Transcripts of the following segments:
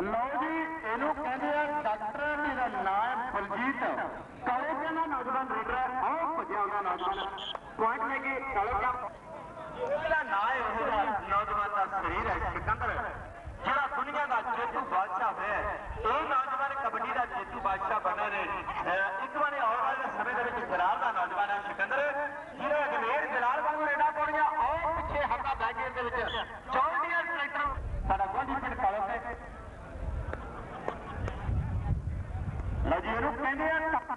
ਲਓ ਜੀ, ਇਹਨੂੰ ਕਹਿੰਦੇ ਆ ਡਾਕਟਰ ਜਿਹਦਾ ਨਾਮ ਹੈ ਬਲਜੀਤ ਕਾਲੇ ਕਹਿੰਦਾ ਨੌਜਵਾਨ ਲੀਡਰ ਹੈ ਆਹ ਭੱਜਿਆ ਉਹਦਾ ਨੌਜਵਾਨ। ਪੁਆਇੰਟ ਲੈ ਕੇ ਕਾਲੇ ਦਾ। ਇਹਦਾ ਨਾਮ ਹੈ ਉਹਦਾ ਨੌਜਵਾਨ ਦਾ ਸਰੀਰ ਹੈ, ਸਿਕੰਦਰ। ਜਿਹੜਾ ਦੁਨੀਆ ਦਾ ਜੇਤੂ ਬਾਦਸ਼ਾਹ ਹੋਇਆ ਹੈ। ਇਹ ਨੌਜਵਾਨ ਕਬੱਡੀ ਦਾ ਜੇਤੂ ਬਾਦਸ਼ਾਹ ਬਣੇ ਨੇ। ਇੱਕ ਵਾਰੀ ਆਉਣ ਵਾਲੇ ਸਮੇਂ ਦੇ ਵਿੱਚ ਜਲਾਲ ਦਾ ਨੌਜਵਾਨ ਹੈ, ਸਿਕੰਦਰ। ਜਿਹੜਾ ਅਜਮੇਰ ਜਲਾਲ ਵਾਂਗੂ ਰੇਡਾ ਪਾਉਣੀਆਂ ਆਓ ਪਿੱਛੇ ਹੱਕਾ ਬੈਗੇਰ ਦੇ ਵਿੱਚ ਜੌਂਡੀਅਰ ਟਰੈਕਟਰ ਸਾਡਾ ਗਵਾਂਢੀ ਪਿੰਡ ਕਾਲੇ ਤੇ ਲਓ ਜੀ ਇਹਨੂੰ ਕਹਿੰਦੇ ਆ ਕੱਪ-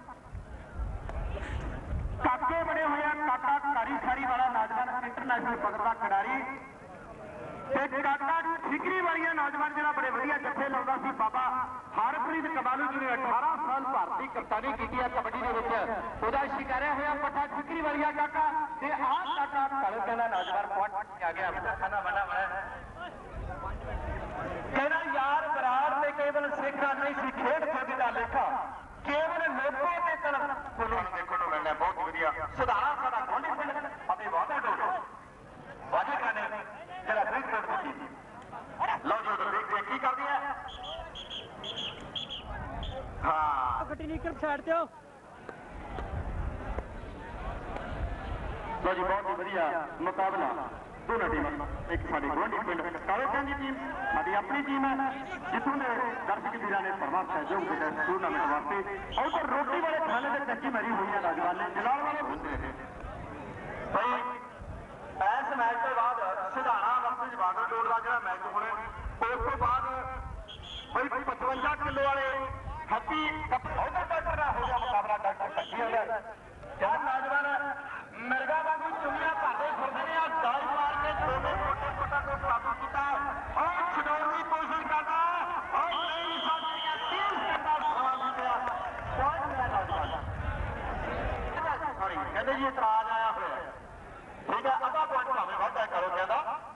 ਕਾਕੇ ਬਣੇ ਹੋਏ ਆ ਕਾਕਾ ਕਾਰੀ ਸਾਰੀ ਵਾਲਾ ਨੌਜਵਾਨ ਇੰਟਰਨੈਸ਼ਨਲ ਪੱਧਰ ਦਾ ਖਿਡਾਰੀ। ਤੇ ਕਾਕਾ ਠਿਕਰੀ ਵਾਲੀਆ ਨੌਜਵਾਨ ਜਿਹੜਾ ਬੜੇ ਵਧੀਆ ਜੱਫੇ ਲਾਉਂਦਾ ਸੀ, ਬਾਬਾ ਹਰਪ੍ਰੀਤ ਕਬਾਲੂ ਜੀ ਨੇ 18 ਸਾਲ ਭਾਰਤੀ ਕਪਤਾਨੀ ਕੀਤੀ ਹੈ ਕਬੱਡੀ ਦੇ ਵਿੱਚ। ਉਹਦਾ ਸ਼ਿਕਾਰਿਆ ਹੋਇਆ ਪੱਠਾ ਠਿਕਰੀ ਵਾਲੀਆ ਕਾਕਾ ਤੇ ਆਹ ਕਾਕਾ ਕਾਲੇ ਦਾ ਨੌਜਵਾਨ ਪੁਆਇੰਟ ਆ ਗਿਆ। ਖਾਣਾ ਬਣਾ ਬਣਾ ਕਹਿੰਦਾ, ਯਾਰ, ਬਰਾੜ ਤੇ ਕੇਵਲ ਸਿੱਖਾਂ ਨਹੀਂ ਸੀ ਖੇਡ ਖੇਡ ਦਾ ਲੇਖਾ ਕੇਵਲ ਲੋਕੋ ਤੇ ਤਨ ਫੁੱਲਾਂ ਦੇਖਣ ਨੂੰ ਮਿਲਣਾ ਬਹੁਤ ਵਧੀਆ ਸੁਧਾਰਾ ਸਾਡਾ ਗੋਂਡੀ ਪਿੰਡ ਅਤੇ ਵਾਦਾ ਡੋਡੋ ਵਾਜੇ ਗਾਣੇ ਜਿਹੜਾ ਬ੍ਰਿਕ ਰੋਡ ਦਿੱਤੀ ਲਓ ਜੀ ਉਧਰ ਦੇਖਦੇ ਕੀ ਕਰਦੀ ਹੈ ਹਾਂ। ਗੱਡੀ ਨੀਕਰ ਸਾਈਡ ਤੇ ਹੋ ਲਓ ਜੀ ਬਹੁਤ ਵਧੀਆ ਮੁਕਾਬਲਾ। ਦੋਨਾਂ ਟੀਮਾਂ ਇੱਕ ਸਾਡੀ ਗਵਾਂਢੀ ਪਿੰਡ, ਕਾਲੇ ਦੀ ਟੀਮ, ਸਾਡੀ ਆਪਣੀ ਟੀਮ ਹੈ, ਜਿੱਥੋਂ ਦੇ ਦਰਸ਼ਕ ਵੀਰਾਂ ਨੇ ਭਰਵਾਂ ਸਹਿਯੋਗ ਦਿੱਤਾ ਟੂਰਨਾਮੈਂਟ ਵਾਸਤੇ। ਔਰ ਰੋਟੀ ਵਾਲੇ ਖਾਣੇ ਦੇ ਕੱਚੀ ਮਰੀ ਹੋਈ ਹੈ ਨੌਜਵਾਨ ਨੇ, ਜਲਾਲ ਵਾਲੇ ਭਾਈ ਇਸ ਮੈਚ ਤੋਂ ਬਾਅਦ ਸਿਧਾਣਾ ਵਰਸਸ ਬਾਦਲ ਟੋੜ ਦਾ ਜਿਹੜਾ ਮੈਚ ਹੋਣਾ ਉਸ ਤੋਂ ਬਾਅਦ ਭਾਈ 55 ਕਿਲੋ ਵਾਲੇ ਹੈਪੀ ਉਹਦਾ ਡਾਕਟਰ ਦਾ ਹੋ ਗਿਆ ਮੁਕਾਬਲਾ, ਡਾਕਟਰ ਕੱਢੀ ਹੋਇਆ ਯਾਰ ਨੌਜਵਾਨ ਮਿਰਗਾ ਵਾਂਗੂ ਚੁੰਗੀਆਂ ਭਰਦੇ ਫਿਰਦੇ ਨੇ ਆ ਦਾਈ ਮਾਰ ਕੇ ਦੋਨੇ ਛੋਟੇ ਛੋਟਾ ਤੋਂ ਕਾਬੂ ਕੀਤਾ ਔਰ ਛਡਾਉਣ ਦੀ ਕੋਸ਼ਿਸ਼ ਕਰਦਾ ਔਰ ਨਹੀਂ ਸਾਡੀਆਂ 30 ਸਕਿੰਟਾਂ ਸਮਾਂ ਦਿੱਤਾ ਪਹੁੰਚ ਗਿਆ ਨੌਜਵਾਨ ਸੌਰੀ ਕਹਿੰਦੇ ਜੀ ਇਤਰਾਜ਼ ਆਇਆ ਹੋਇਆ। ਠੀਕ ਹੈ ਅੱਧਾ ਪੁਆਇੰਟ ਭਾਵੇਂ ਵਾਧਾ ਕਰੋ ਕਹਿੰਦਾ।